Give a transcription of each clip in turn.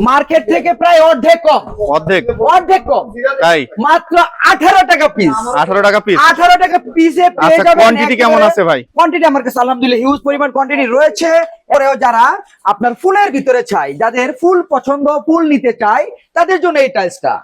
Market থেকে প্রায় অর্ধেক কম। অর্ধেক? অর্ধেক কম। তাই? মাত্র আঠারো টাকা পিস আঠারো টাকা পিস আঠারো টাকা পিসে কোয়ান্টিটি কেমন আছে ভাই? কোয়ান্টিটি আমার কাছে আলহামদুলিল্লাহ হিউজ পরিমাণ কোয়ান্টিটি রয়েছে। পরেও যারা আপনার ফুলের ভিতরে চাই যাদের ফুল পছন্দ ফুল নিতে চাই তাদের জন্য এই টাইলসটা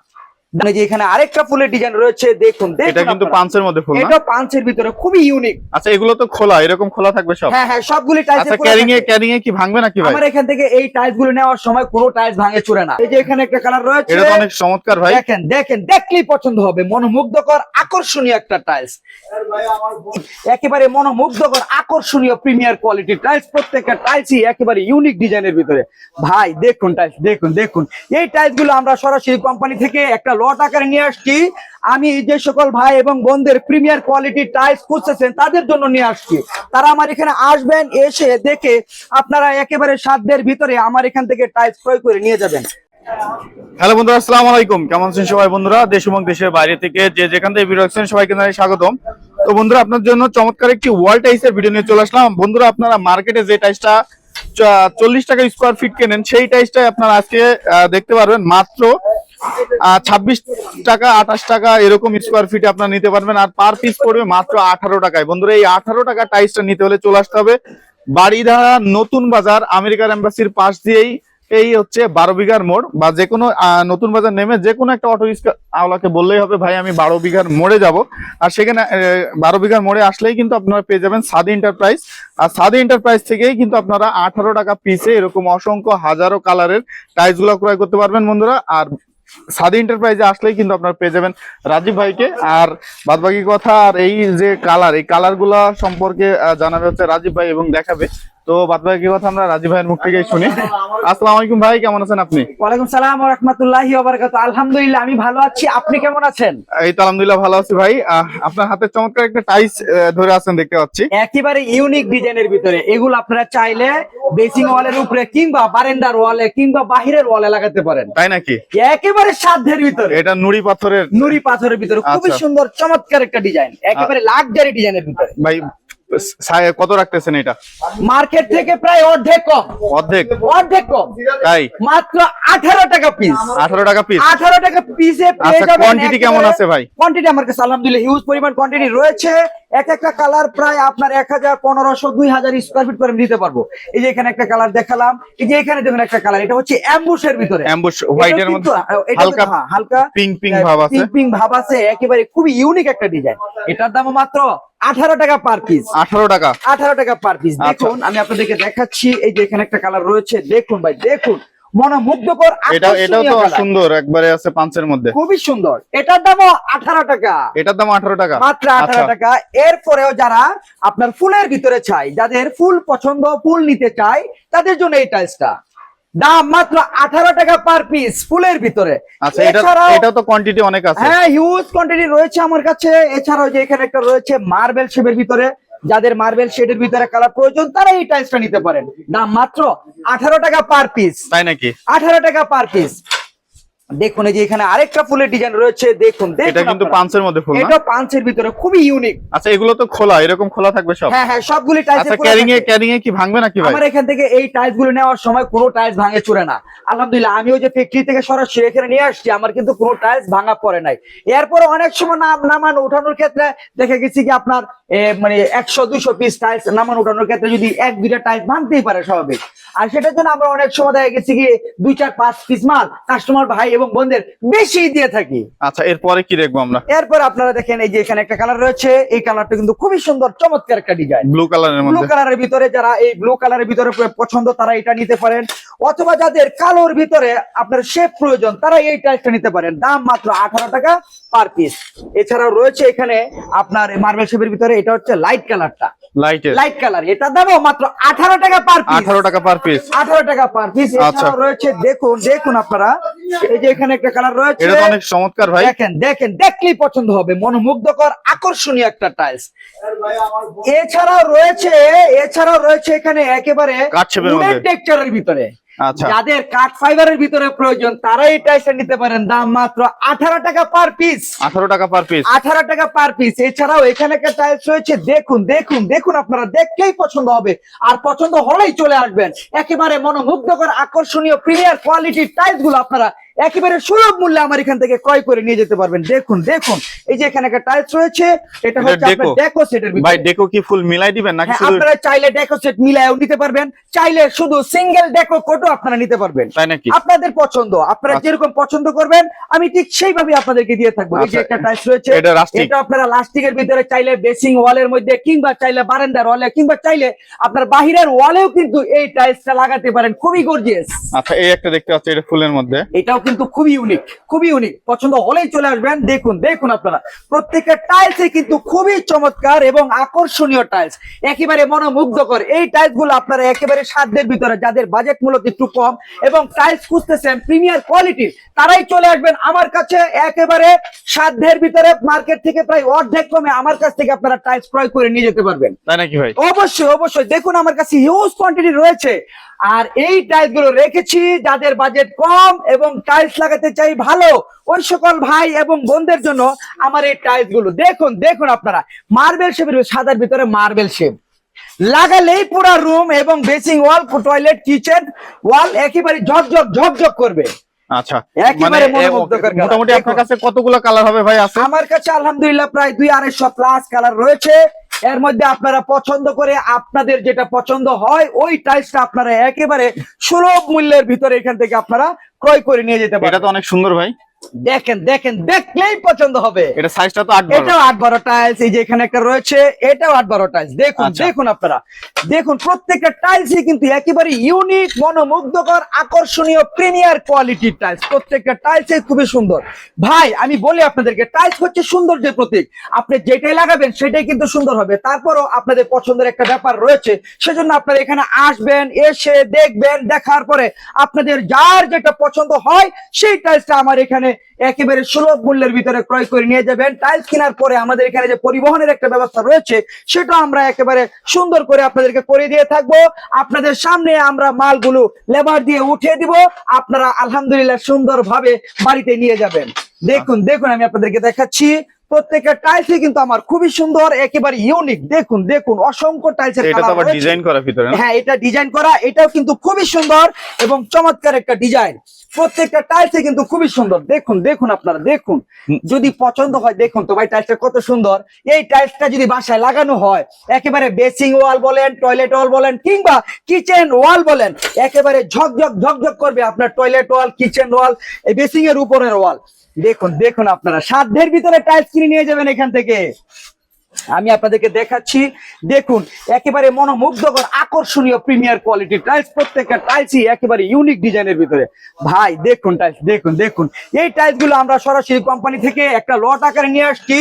মানে যে এখানে আরেকটা ফুলের ডিজাইন রয়েছে দেখুন এটা কিন্তু পাঁচের মধ্যে ফুল এটা পাঁচের ভিতরে খুবই ইউনিক আচ্ছা এগুলো তো খোলা এরকম খোলা থাকবে সব? হ্যাঁ হ্যাঁ সবগুলি টাইলস আচ্ছা ক্যারিং এ ক্যারিং এ কি ভাঙবে নাকি ভাই? আমার এখান থেকে এই টাইলসগুলো নেওয়ার সময় কোনো টাইলস ভাঙে চুরে না। এই যে এখানে একটা কালার রয়েছে। এটা তো অনেক চমৎকার ভাই। দেখেন দেখেন দেখলেই পছন্দ হবে। মনোমুগ্ধকর আকর্ষণীয় একটা টাইলস একেবারে মনোমুগ্ধকর আকর্ষণীয় প্রিমিয়ার কোয়ালিটির টাইলস প্রত্যেকটা টাইলসই একেবারে ইউনিক ডিজাইনের ভিতরে। ভাই দেখুন টাইলস দেখুন দেখুন। এই টাইলসগুলো আমরা সরাসরি কোম্পানি থেকে একটা লট আকারে নিয়ে আসছি। আমি যে সকল ভাই এবং বোনদের প্রিমিয়ার কোয়ালিটি টাইলস খুঁজতেছেন, তাদের জন্য নিয়ে আসছি। তারা আমার এখানে আসবেন, এসে দেখে আপনারা একেবারে সাধ্যের ভিতরে আমার এখান থেকে টাইলস ক্রয় করে নিয়ে যাবেন। হ্যালো বন্ধুরা, আসসালামু আলাইকুম। কেমন আছেন সবাই বন্ধুরা? দেশ এবং দেশের বাইরে থেকে যে যেখান থেকে ভিডিও দেখছেন, সবাইকে জানাই স্বাগতম। তো বন্ধুরা, আপনার জন্য চমৎকার একটি ওয়াল টাইসের ভিডিও নিয়ে চলে আসলাম। বন্ধুরা, আপনারা মার্কেটে যে টাইসটা চল্লিশ টাকা স্কোয়ার ফিট কেনেন, সেই টাইসটাই আপনারা আজকে দেখতে পারবেন। মাত্র ছাব্বিশ টাকা, আঠাশ টাকা এরকম স্কোয়ার ফিটে আপনারা নিতে পারবেন। আর পার পিস পড়বে মাত্র আঠারো টাকায়। বন্ধুরা, এই আঠারো টাকা টাইসটা নিতে হলে চলে আসতে হবে বাড়িধারা নতুন বাজার, আমেরিকার এম্বাসির পাশ দিয়েই। এই হচ্ছে বারো বিঘার মোড় বা যে কোনো নতুন বাজার নেমে যে কোনো একটা অটো রিক্সা আওলাকে বললেই হবে, ভাই, আমি বারো বিঘার মোড়ে যাব। আর সেখানে বারো বিঘার মোড়ে আসলেই কিন্তু আপনারা পেয়ে যাবেন সাদি এন্টারপ্রাইজ আর সাদি এন্টারপ্রাইজ থেকেই কিন্তু আপনারা আঠারো টাকা পিসে এরকম অসংখ্য হাজারো কালারের টাইলসগুলো ক্রয় করতে পারবেন, বন্ধুরা। আর সাদি এন্টারপ্রাইজে আসলেই কিন্তু আপনারা পেয়ে যাবেন রাজীব ভাইকে। আর বাদবাকি কথা আর এই যে কালার এই কালারগুলা সম্পর্কে জানাবে হচ্ছে রাজীব ভাই এবং দেখাবে। তো বাদবাকি কথা আমরা রাজীব ভাইয়ের মুখ থেকেই শুনি। আসসালামু আলাইকুম ভাই কেমন আছেন আপনি? ওয়ালাইকুম সালাম রহমতুল্লাহি আলহামদুলিল্লাহ আমি ভালো আছি। আপনি কেমন আছেন? এই তো আলহামদুলিল্লাহ ভালো আছি ভাই। আহ, আপনার হাতে চমৎকার একটা টাইস ধরে আছেন দেখতে পাচ্ছি। একেবারে ইউনিক ডিজাইনের ভিতরে। এগুলো আপনারা চাইলে বেসিং ওয়ালের উপরে কিংবা বারেন্ডার ওয়ালে কিংবা বাহিরের ওয়ালে লাগাতে পারেন। তাই নাকি? একেবারে সাধ্যের ভিতরে। এটা নুড়ি পাথরের। নুড়ি পাথরের ভিতরে। খুবই আচ্ছা। সুন্দর চমৎকার একটা ডিজাইন একেবারে লাক্সারি ডিজাইনের ভিতরে। ভাই কত রাখতেছেন এটা? মার্কেট থেকে প্রায় অর্ধেক কম। অর্ধেক? অর্ধেক কম। তাই? মাত্র আঠারো টাকা পিস আঠারো টাকা পিস আঠারো টাকা পিসে আচ্ছা, quantity কেমন আছে ভাই? কোয়ান্টিটি আমার কাছে আলহামদুলিল্লাহ হিউজ পরিমাণ কোয়ান্টিটি রয়েছে। এক একটা কালার প্রায় আপনার এক হাজার পনেরোশো দুই হাজার স্কোয়ার ফিট করে দিতে পারব। এই যে এখানে একটা কালার দেখালাম এই যে এখানে দেখুন একটা কালার এটা হচ্ছে অ্যাম্বুশের ভিতরে। অ্যাম্বুশ হোয়াইটের মধ্যে হালকা হালকা হালকা পিঙ্ক পিঙ্ক ভাব আছে। পিঙ্ক পিঙ্ক ভাব আছে একেবারে খুবই ইউনিক একটা ডিজাইন এটার দাম মাত্র আঠারো টাকা পার পিস আঠারো টাকা। আঠারো টাকা পার পিস আচ্ছা। দেখুন আমি আপনাদেরকে দেখাচ্ছি এই যে এখানে একটা কালার রয়েছে। দেখুন ভাই দেখুন। মনোমুগ্ধকর এটা এটাও তো সুন্দর একবারে আছে পাঁচের মধ্যে। খুবই সুন্দর। এটার দামও আঠারো টাকা। এটার দাম আঠারো টাকা। মাত্র আচ্ছা। আঠারো টাকা। এরপরেও যারা আপনার ফুলের ভিতরে চাই যাদের ফুল পছন্দ ফুল নিতে চাই তাদের জন্য এই টাইলসটা। দাম মাত্র আঠারো টাকা পার পিস ফুলের ভিতরে। আচ্ছা এটা তো কোয়ান্টিটি অনেক আছে। হ্যাঁ হিউজ কোয়ান্টিটি রয়েছে আমার কাছে। এছাড়াও যে এখানে একটা রয়েছে মার্বেল শেপের ভিতরে। যাদের মার্বেল শেডের ভিতরে কালার প্রয়োজন তারা এই টাইলসটা নিতে পারেন। দাম মাত্র আঠারো টাকা পার পিস তাই নাকি? আঠারো টাকা পার পিস দেখুন এই যে এখানে আরেকটা ফুলের ডিজাইন রয়েছে দেখুন এটা কিন্তু পাঁচের মধ্যে ফুল এটা পাঁচের ভিতরে খুবই ইউনিক আচ্ছা এগুলো তো খোলা এরকম খোলা থাকবে সব? হ্যাঁ হ্যাঁ সবগুলি টাইলস আচ্ছা ক্যারিং এ ক্যারিং এ কি ভাঙবে নাকি ভাই? আমার এখান থেকে এই টাইলসগুলো নেওয়ার সময় কোনো টাইলস ভাঙে চুরে না। আলহামদুলিল্লাহ আমিও যে ফ্যাক্টরি থেকে সরাসরি এখানে নিয়ে আসছি আমার কিন্তু কোনো টাইলস ভাঙা পড়ে নাই। এরপরে অনেক সময় নাম নামান উঠানোর ক্ষেত্রে দেখে গেছি কি আপনার মানে একশো দুইশো পিস টাইলস নামানো উঠানোর ক্ষেত্রে যদি এক দুইটা টাইলস ভাঙতেই পারে স্বাভাবিক। আর সেটার জন্য আমরা অনেক সময় দেখা গেছি কি দুই চার পাঁচ পিস মাল কাস্টমার ভাই এবং বোনদের বেশি দিয়ে থাকি। আচ্ছা এরপরে কি দেখব আমরা? এরপর আপনারা দেখেন এই যে এখানে একটা কালার রয়েছে এই কালারটা কিন্তু খুবই সুন্দর চমৎকার একটা ডিজাইন ব্লু কালারের ব্লু কালারের ভিতরে যারা এই ব্লু কালারের ভিতরে পছন্দ তারা এটা নিতে পারেন। অথবা যাদের কালোর ভিতরে আপনার শেপ প্রয়োজন তারা এই টাইপটা নিতে পারেন। দাম মাত্র আঠারো টাকা পার পিস এছাড়াও রয়েছে এখানে আপনার মার্বেল শেপের ভিতরে এটা হচ্ছে লাইট কালারটা লাইট কালার এটার দামও মাত্র আঠারো টাকা পার পিস আঠারো টাকা পার পিস আঠারো টাকা পার পিস আচ্ছা। রয়েছে দেখুন দেখুন আপনারা। এই যে এখানে একটা কালার রয়েছে। এটা অনেক চমৎকার ভাই। দেখেন দেখেন দেখলেই পছন্দ হবে। মনোমুগ্ধকর আকর্ষণীয় একটা টাইলস এছাড়াও রয়েছে এছাড়াও রয়েছে এখানে একেবারে টেক্সচারের ভিতরে। যাদের কাঠ ফাইবারের ভিতরে প্রয়োজন তারা এই টাইলসটা নিতে পারেন। দাম মাত্র আঠারো টাকা পার পিস আঠারো টাকা পার পিস আঠারো টাকা পার পিস এছাড়াও এখানে একটা টাইলস রয়েছে। দেখুন দেখুন দেখুন আপনারা দেখলেই পছন্দ হবে। আর পছন্দ হলেই চলে আসবেন। একেবারে মনোমুগ্ধকর আকর্ষণীয় প্রিমিয়ার কোয়ালিটির টাইলসগুলো আপনারা একেবারে সুলভ মূল্যে আমার এখান থেকে ক্রয় করে নিয়ে যেতে পারবেন। দেখুন দেখুন এই যে এখানে একটা টাইলস রয়েছে এটা হচ্ছে আপনার? ডেকো সেটের ভাই ডেকো কি ফুল মিলাই দিবেন নাকি হ্যাঁ, শুধু আপনারা চাইলে ডেকো সেট মিলায়ও নিতে পারবেন। চাইলে শুধু সিঙ্গেল ডেকো কোটও আপনারা নিতে পারবেন। তাই নাকি? আপনাদের পছন্দ আপনারা আচ্ছা। যেরকম পছন্দ করবেন আমি ঠিক সেইভাবে আপনাদেরকে দিয়ে থাকব। এই যে আচ্ছা, একটা টাইলস রয়েছে এটা আপনারা লাস্টিকের ভিতরে চাইলে বেসিং ওয়ালের মধ্যে কিংবা চাইলে বারান্দার ওয়ালে কিংবা চাইলে আপনার বাহিরের ওয়ালেও কিন্তু এই টাইলসটা লাগাতে পারেন। খুবই গর্জিয়াস আচ্ছা এই একটা দেখতে পাচ্ছি এটা ফুলের মধ্যে। এটাও কিন্তু খুবই ইউনিক খুবই ইউনিক পছন্দ হলেই চলে আসবেন। দেখুন দেখুন আপনারা। প্রত্যেকটা টাইলসে কিন্তু খুবই চমৎকার এবং আকর্ষণীয় টাইলস একেবারে মনোমুগ্ধকর। এই টাইলসগুলো আপনারা একেবারে সাধ্যের ভিতরে যাদের বাজেট মূলত একটু কম এবং টাইলস খুঁজতেছেন প্রিমিয়ার কোয়ালিটির তারাই চলে আসবেন আমার কাছে একেবারে সাধ্যের ভিতরে। মার্কেট থেকে প্রায় অর্ধেক কমে আমার কাছ থেকে আপনারা টাইলস ক্রয় করে নিয়ে যেতে পারবেন। তাই নাকি ভাই? অবশ্যই অবশ্যই। দেখুন আমার কাছে হিউজ কোয়ান্টিটি রয়েছে। আর এই টাইলসগুলো রেখেছি যাদের বাজেট কম এবং টাইলস লাগাতে চাই ভালো। ওই সকল ভাই এবং বোনদের জন্য আমার এই টাইলসগুলো। দেখুন দেখুন আপনারা। মার্বেল শেপের সাদার ভিতরে মার্বেল শেপ লাগালেই পুরো রুম এবং basin wall toilet kitchen wall একেবারে ঝকঝক ঝকঝক করবে। আচ্ছা একেবারে মানে। মোটামুটি আপনার কাছে কতগুলো কালার হবে ভাই আছে? আমার কাছে আলহামদুলিল্লাহ প্রায় দুই আড়াইশো প্লাস কালার রয়েছে। এর মধ্যে আপনারা পছন্দ করে আপনাদের যেটা পছন্দ হয় ওই টাইলসটা আপনারা একেবারে সুলভ মূল্যের ভিতরে এখান থেকে আপনারা ক্রয় করে নিয়ে যেতে পারেন এটা তো অনেক সুন্দর ভাই। দেখেন দেখেন দেখলেই পছন্দ হবে। এটা সাইজটা তো আট বারো। এটাও আট বারো টাইলস এই যে এখানে একটা রয়েছে এটাও আট বারো টাইলস দেখুন আচ্ছা। দেখুন আপনারা। দেখুন প্রত্যেকটা টাইলসই কিন্তু একেবারে ইউনিক মনোমুগ্ধকর আকর্ষণীয় প্রিমিয়ার কোয়ালিটির টাইলস প্রত্যেকটা টাইলসই খুবই সুন্দর। ভাই আমি বলি আপনাদেরকে টাইলস হচ্ছে সৌন্দর্যের প্রতীক। আপনি যেটাই লাগাবেন সেটাই কিন্তু সুন্দর হবে। তারপরও আপনাদের পছন্দের একটা ব্যাপার রয়েছে সেজন্য আপনারা এখানে আসবেন এসে দেখবেন দেখার পরে আপনাদের যার যেটা পছন্দ হয় সেই টাইলসটা আমার এখানে একেবারে সুলভ মূল্যের ভিতরে ক্রয় করে নিয়ে যাবেন। টাইলস কেনার পরে আমাদের এখানে যে পরিবহনের একটা ব্যবস্থা রয়েছে, সেটা আমরা একেবারে সুন্দর করে আপনাদেরকে করে দিয়ে থাকব। আপনাদের সামনে আমরা মালগুলো লেবার দিয়ে উঠিয়ে দিব। আপনারা আলহামদুলিল্লাহ সুন্দরভাবে বাড়িতে নিয়ে যাবেন। দেখুন দেখুন, আমি আপনাদেরকে দেখাচ্ছি। প্রত্যেকটা টাইলসই কিন্তু আমার খুবই সুন্দর একেবারে ইউনিক দেখুন দেখুন অসংখ্য টাইলসের কালার ডিজাইন করা ভিতরে হ্যাঁ এটা ডিজাইন করা এটাও কিন্তু খুবই সুন্দর এবং চমৎকার একটা ডিজাইন প্রত্যেকটা টাইলসে কিন্তু খুবই সুন্দর। দেখুন দেখুন আপনারা দেখুন। যদি পছন্দ হয় দেখুন তো ভাই টাইলসটা কত সুন্দর। এই টাইলসটা যদি বাসায় লাগানো হয় একেবারে বেসিং ওয়াল বলেন টয়লেট ওয়াল বলেন কিংবা কিচেন ওয়াল বলেন একেবারে ঝকঝক ঝকঝক করবে আপনার টয়লেট ওয়াল কিচেন ওয়াল এই বেসিং এর উপরের ওয়াল দেখুন দেখুন আপনারা সাধ্যের ভিতরে টাইলস কিনে নিয়ে যাবেন এখান থেকে। আমি আপনাদেরকে দেখাচ্ছি। দেখুন, একেবারে মনোমুগ্ধকর, আকর্ষণীয় প্রিমিয়ার কোয়ালিটির টাইলস, প্রত্যেকটা টাইলসই একেবারে ইউনিক ডিজাইনের ভিতরে। ভাই, দেখুন টাইলস, দেখুন দেখুন। এই টাইলসগুলো আমরা সরাসরি কোম্পানি থেকে একটা লট আকারে নিয়ে আসছি।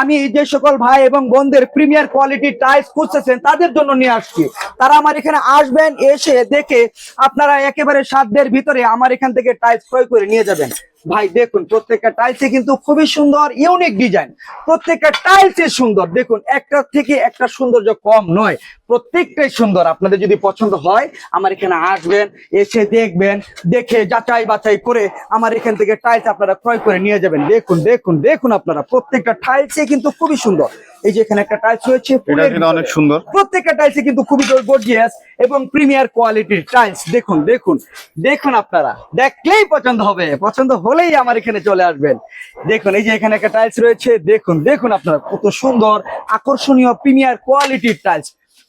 আমি যে সকল ভাই এবং বোনদের প্রিমিয়ার কোয়ালিটির টাইলস খুঁজতেছেন, তাদের জন্য নিয়ে আসছি। তারা আমার এখানে আসবেন, এসে দেখে আপনারা একেবারে সাধ্যের ভিতরে আমার এখান থেকে টাইলস ক্রয় করে নিয়ে যাবেন। ভাই, দেখুন, প্রত্যেকটা টাইলসে কিন্তু খুবই সুন্দর, ইউনিক ডিজাইন। প্রত্যেকটা টাইলসে সুন্দর। দেখুন, একটা থেকে একটা সৌন্দর্য কম নয়, প্রত্যেকটাই সুন্দর। আপনাদের যদি পছন্দ হয়, আমার এখানে আসবেন, এসে দেখবেন, দেখে যাচাই বাছাই করে আমার এখান থেকে টাইলস আপনারা ক্রয় করে নিয়ে যাবেন। দেখুন দেখুন দেখুন আপনারা, প্রত্যেকটা টাইলসে কিন্তু খুবই সুন্দর। এই যে এখানে একটা টাইলস রয়েছে অনেক সুন্দর। প্রত্যেকটা টাইলসে কিন্তু খুবই গর্জিয়াস এবং প্রিমিয়ার কোয়ালিটির টাইলস দেখুন দেখুন দেখুন আপনারা। দেখলেই পছন্দ হবে। পছন্দ হলেই আমার এখানে চলে আসবেন। দেখুন এই যে এখানে একটা টাইলস রয়েছে। দেখুন দেখুন আপনারা কত সুন্দর আকর্ষণীয় প্রিমিয়ার কোয়ালিটির টাইলস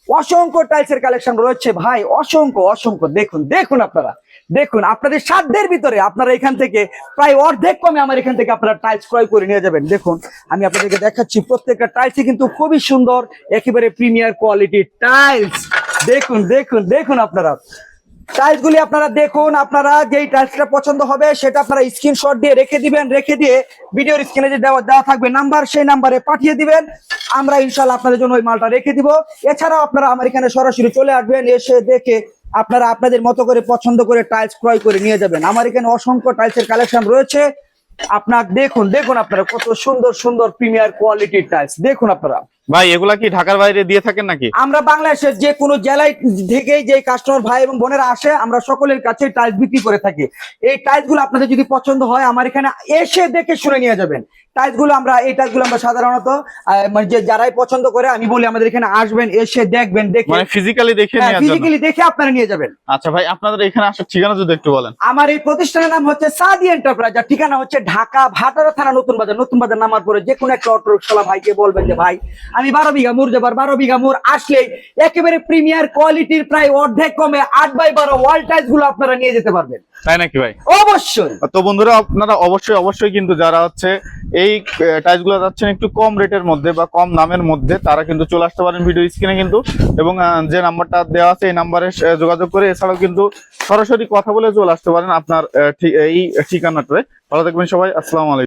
অসংখ্য টাইলসের কালেকশন রয়েছে। ভাই অসংখ্য অসংখ্য। দেখুন দেখুন আপনারা। দেখুন, আপনাদের সাধ্যের ভিতরে আপনারা এখান থেকে প্রায় অর্ধেক কমে আমার এখান থেকে আপনারা টাইলস ক্রয় করে নিয়ে যাবেন। দেখুন, আমি আপনাদেরকে দেখাচ্ছি, প্রত্যেকটা টাইলসই কিন্তু খুবই সুন্দর, একেবারে প্রিমিয়ার কোয়ালিটির টাইলস দেখুন দেখুন দেখুন আপনারা। টাইলস গুলি আপনারা দেখুন, আপনারা যেই টাইলসটা পছন্দ হবে সেটা আপনারা স্ক্রিনশট দিয়ে রেখে দিবেন, রেখে দিয়ে ভিডিওর স্ক্রিনে যে দেওয়া দেওয়া থাকবে নাম্বার সেই নাম্বারে পাঠিয়ে দিবেন। আমরা ইনশাল্লাহ আপনাদের জন্য ওই মালটা রেখে দিব। এছাড়াও আপনারা আমার এখানে সরাসরি চলে আসবেন, এসে দেখে আপনারা আপনাদের মতো করে পছন্দ করে টাইলস ক্রয় করে নিয়ে যাবেন। আমার এখানে অসংখ্য টাইলস এর কালেকশন রয়েছে। আপনার দেখুন দেখুন আপনারা কত সুন্দর সুন্দর প্রিমিয়ার কোয়ালিটির টাইলস দেখুন আপনারা। ভাই এগুলা কি ঢাকার বাইরে দিয়ে থাকেন নাকি? আমরা বাংলাদেশের যে কোনো জেলায় থেকে যে কাস্টমার ভাই এবং বোনেরা আসে আমরা সকলের কাছে টাইলস বিক্রি করে থাকি। এই টাইলসগুলো আপনাদের যদি পছন্দ হয় আমার এখানে এসে দেখে শুনে নিয়ে যাবেন। টাইলসগুলো আমরা এই টাইলসগুলো আমরা সাধারণত মানে যে যারাই পছন্দ করে আমি বলি আমাদের এখানে আসবেন এসে দেখবেন দেখে মানে ফিজিক্যালি দেখে নেওয়ার জন্য ফিজিক্যালি দেখে আপনারা নিয়ে যাবেন। আচ্ছা ভাই আপনাদের এখানে আসার ঠিকানা যদি একটু বলেন। আমার এই প্রতিষ্ঠানের নাম হচ্ছে সাদি এন্টারপ্রাইজ আর ঠিকানা হচ্ছে ঢাকা ভাটারা থানা নতুন বাজার নতুন বাজার নামার পরে যে কোনো একটা অটো রিক্সাওয়ালা ভাইকে বলবেন যে ভাই আমি বারো বিঘা মুর যাবার বারো বিঘা মুর আসলেই একেবারে প্রিমিয়ার কোয়ালিটির প্রায় অর্ধেক কমে আট বাই বারো ওয়াল টাইলসগুলো আপনারা নিয়ে যেতে পারবেন। তাই নাকি ভাই? অবশ্যই। তো বন্ধুরা আপনারা অবশ্যই অবশ্যই কিন্তু যারা হচ্ছে এই টাইলসগুলো যাচ্ছেন একটু কম রেটের মধ্যে বা কম দামের মধ্যে তারা কিন্তু চলে আসতে পারেন ভিডিও স্ক্রিনে কিন্তু। এবং আহ, যে নাম্বারটা দেওয়া আছে এই নাম্বারে যোগাযোগ করে এছাড়াও কিন্তু সরাসরি কথা বলে চলে আসতে পারেন আপনার এই ঠিকানাটায়। ভালো থাকবেন সবাই আসসালামু আলাইকুম।